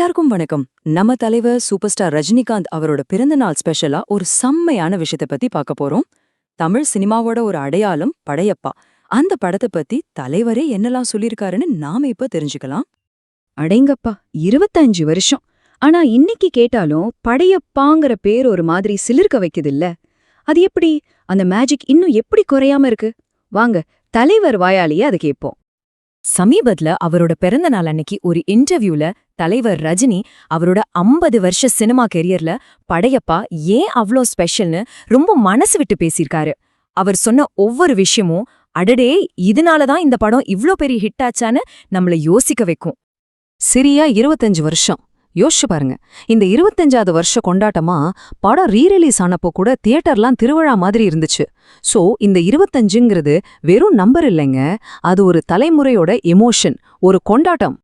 எல்லாருக்கும் வணக்கம். நம்ம தலைவர் சூப்பர் ஸ்டார் ரஜினிகாந்த் அவரோட பிறந்தநாள் ஸ்பெஷலா ஒரு செம்மையான விஷயத்த பத்தி பார்க்க போறோம். தமிழ் சினிமாவோட ஒரு அடையாளம் படையப்பா. அந்த படத்தை பத்தி தலைவரே என்னெல்லாம் சொல்லியிருக்காருன்னு நாம இப்ப தெரிஞ்சுக்கலாம். அடேங்கப்பா இருபத்தஞ்சு வருஷம். ஆனா இன்னைக்கு கேட்டாலும் படையப்பாங்கிற பேர் ஒரு மாதிரி சிலிர்க்க வைக்குதுல்ல. அது எப்படி? அந்த மேஜிக் இன்னும் எப்படி குறையாம இருக்கு? வாங்க தலைவர் வாயாலேயே அதை கேட்போம். சமீபத்துல அவரோட பிறந்த நாள் அன்னைக்கு ஒரு இன்டர்வியூல தலைவர் ரஜினி அவரோட ஐம்பது வருஷ சினிமா கெரியர்ல படையப்பா ஏன் அவ்ளோ ஸ்பெஷல்னு ரொம்ப மனசு விட்டு பேசியிருக்காரு. அவர் சொன்ன ஒவ்வொரு விஷயமும் அடடே இதனாலதான் இந்த படம் இவ்ளோ பெரிய ஹிட் ஆச்சான்னு நம்மள யோசிக்க வைக்கும். சரியா இருபத்தஞ்சு வருஷம். யோசிச்சு பாருங்க. இந்த இருபத்தஞ்சாவது வருஷ கொண்டாட்டமா படம் ரீரிலீஸ் ஆனப்போ கூட தியேட்டர்லாம் திருவிழா மாதிரி இருந்துச்சு. சோ இந்த இருபத்தஞ்சுங்கிறது வெறும் நம்பர் இல்லைங்க. அது ஒரு தலைமுறையோட எமோஷன் ஒரு கொண்டாட்டம்.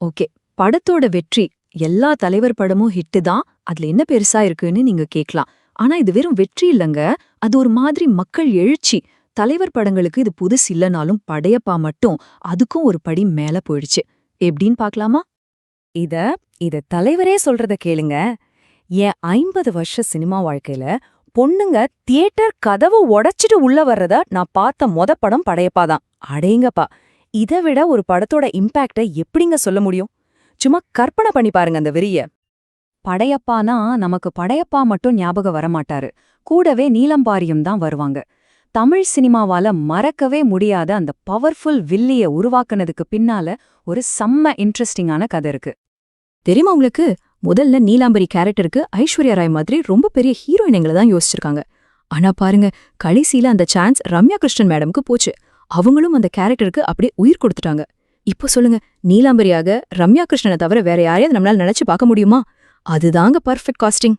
ஓகே. படத்தோட வெற்றி எல்லா தலைவர் படமும் ஹிட்டு தான். அதுல என்ன பெருசா இருக்குன்னு நீங்க கேட்கலாம் ஆனா இது வெறும் வெற்றி இல்லங்க. அது ஒரு மாதிரி மக்கள் எழுச்சி. தலைவர் படங்களுக்கு இது புதுசு இல்லனாலும் படையப்பா மட்டும் அதுக்கும் ஒரு படி மேல போயிடுச்சு. எப்படின்னு பாக்கலாமா இத இத தலைவரே சொல்றத கேளுங்க. என் ஐம்பது வருஷ சினிமா வாழ்க்கையில பொண்ணுங்க தியேட்டர் கதவு உடைச்சிட்டு உள்ள வர்றத நான் பார்த்த மொத படம் படையப்பாதான் அடேங்கப்பா. இதை விட ஒரு படத்தோட இம்பாக்ட எப்படிங்க சொல்ல முடியும்? சும்மா கற்பனை பண்ணி பாருங்க அந்த வெறிய. படையப்பானா நமக்கு படையப்பா மட்டும் ஞாபகம் வரமாட்டாரு. கூடவே நீலம்பாரியும் தான் வருவாங்க. தமிழ் சினிமாவால மறக்கவே முடியாத அந்த பவர்ஃபுல் வில்லிய உருவாக்குனதுக்கு பின்னால ஒரு செம்ம இன்ட்ரெஸ்டிங்கான கதை இருக்கு. தெரியுமா உங்களுக்கு? முதல்ல நீலாம்பரி கேரக்டருக்கு ஐஸ்வர்யா ராய் மாதிரி ரொம்ப பெரிய ஹீரோயினுங்களை தான் யோசிச்சிருக்காங்க. ஆனா பாருங்க கடைசியில அந்த சான்ஸ் ரம்யா கிருஷ்ணன் மேடம்க்கு போச்சு. அவங்களும் அந்த கேரக்டருக்கு அப்படியே உயிர் கொடுத்துட்டாங்க. இப்போ சொல்லுங்க நீலாம்பரியாக ரம்யா கிருஷ்ணனை தவிர வேற யாரையாவது நம்மளால நினைச்சு பார்க்க முடியுமா? அதுதாங்க பர்ஃபெக்ட் காஸ்டிங்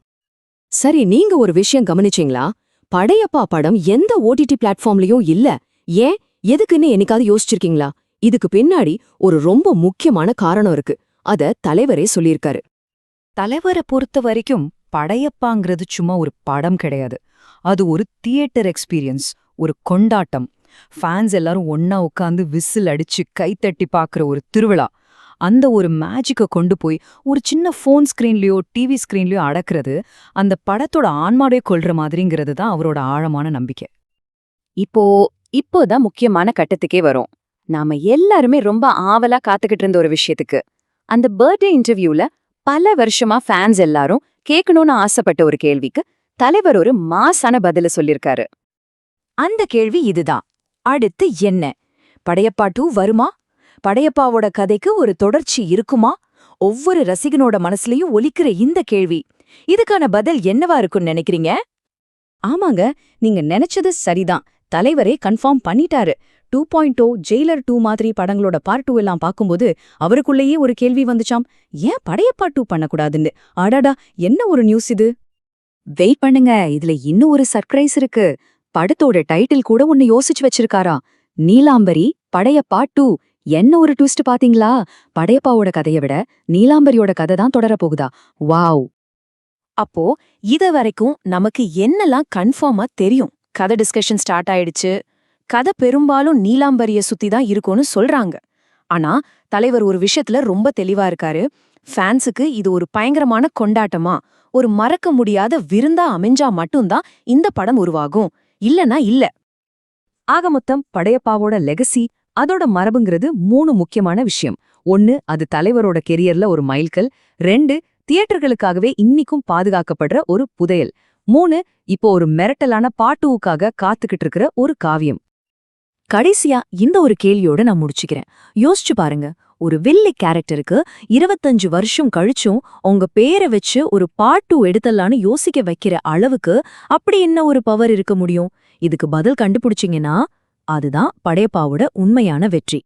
சரி நீங்க ஒரு விஷயம் கவனிச்சீங்களா? படையப்பா படம் எந்த ஓடிடி பிளாட்ஃபார்ம்லயும் இல்ல. ஏன்? எதுக்குன்னு என்னைக்காவது யோசிச்சிருக்கீங்களா? இதுக்கு பின்னாடி ஒரு ரொம்ப முக்கியமான காரணம் இருக்கு. அத தலைவரே சொல்லியிருக்காரு. தலைவரை பொறுத்த வரைக்கும் படையப்பாங்கிறது சும்மா ஒரு படம் கிடையாது. அது ஒரு தியேட்டர் எக்ஸ்பீரியன்ஸ் ஒரு கொண்டாட்டம் ஃபேன்ஸ் எல்லாரும் ஒன்னா உட்காந்து விசில் அடிச்சு கைத்தட்டி பார்க்குற ஒரு திருவிழா. அந்த ஒரு மேஜிக்க கொண்டு போய் ஒரு சின்ன ஃபோன் ஸ்க்ரீன்லயோ டிவி ஸ்க்ரீன்லயோ அடக்குறது அந்த படத்தோட ஆன்மாவே கொள்ற மாதிரிங்கிறது தான் அவரோட ஆழமான நம்பிக்கை. இப்போ இப்போதான் முக்கியமான கட்டத்துக்கே வரும். நாம எல்லாருமே ரொம்ப ஆவலா காத்துக்கிட்டு இருந்த ஒரு விஷயத்துக்கு. அந்த பர்த்டே இன்டர்வியூல பல வருஷமா ஃபேன்ஸ் எல்லாரும் கேட்கணும்னு ஆசைப்பட்ட ஒரு கேள்விக்கு தலைவர் ஒரு மாசான பதில சொல்லிருக்காரு. அந்த கேள்வி இதுதான். அடுத்து என்ன? படையப்பா டூ வருமா? படையப்பாவோட கதைக்கு ஒரு தொடர்ச்சி இருக்குமா? ஒவ்வொரு ரசிகனோட மனசுலயும் ஒலிக்கிற இந்த கேள்வி. இதுக்கான பதில் என்னவா இருக்கும்னு நினைக்கிறீங்க? ஆமாங்க நீங்க நினைச்சது சரிதான். தலைவரே கன்ஃபார்ம் பண்ணிட்டாரு. Two point two Jailer two மாதிரி படங்களோட பார்ட் டூ எல்லாம் பார்க்கும்போது அவருக்குள்ளேயே ஒரு கேள்வி வந்துச்சாம். ஏன் படையப்பா டூ பண்ணக்கூடாதுன்னு? அடாடா என்ன ஒரு நியூஸ் இது? வெயிட் பண்ணுங்க இதுல இன்னும் ஒரு சர்ப்ரைஸ் இருக்கு. படத்தோட டைட்டில் கூட ஒன்னு யோசிச்சு வச்சிருக்காரா? நீலாம்பரி படையப்பா டூ. என்ன ஒரு ட்விஸ்ட் பாத்தீங்களா? படையப்பாவோட கதைய விட நீலாம்பரியோட கதை தான் தொடரப் போகுதா? வாவ். அப்போ இத வரைக்கும் நமக்கு என்னெல்லாம் கன்ஃபார்மா தெரியும்? கதை டிஸ்கஷன் ஸ்டார்ட் ஆயிடுச்சு. கதை பெரும்பாலும் நீலாம்பரிய சுத்தி தான் இருக்கும்னு சொல்றாங்க. ஆனா தலைவர் ஒரு விஷயத்துல ரொம்ப தெளிவா இருக்காரு. ஃபேன்ஸுக்கு இது ஒரு பயங்கரமான கொண்டாட்டமா ஒரு மறக்க முடியாத விருந்தா அமைஞ்சா மட்டும்தான் இந்த படம் உருவாகும். இல்லனா இல்ல. ஆக மொத்தம் படையப்பாவோட லெகசி அதோட மரபுங்கிறது மூணு முக்கியமான விஷயம். ஒன்னு அது தலைவரோட கெரியர்ல ஒரு மைல்கல் ரெண்டு தியேட்டர்களுக்காகவே இன்னிக்கும் பாதுகாக்கப்படுற ஒரு புதையல். மூணு இப்போ ஒரு மிரட்டலான பாட்டுவுக்காக காத்துக்கிட்டு இருக்கிற ஒரு காவியம். கடைசியா இந்த ஒரு கேள்வியோட நான் முடிச்சுக்கிறேன். யோசிச்சு பாருங்க ஒரு வில்லி கேரக்டருக்கு இருபத்தஞ்சு வருஷம் கழிச்சும் உங்க பேரை வச்சு ஒரு பாட்டு எடுத்தலான்னு யோசிக்க வைக்கிற அளவுக்கு அப்படி என்ன ஒரு பவர் இருக்க முடியும்? இதுக்கு பதில் கண்டுபிடிச்சிங்கன்னா அதுதான் படையப்பாவோட உண்மையான வெற்றி.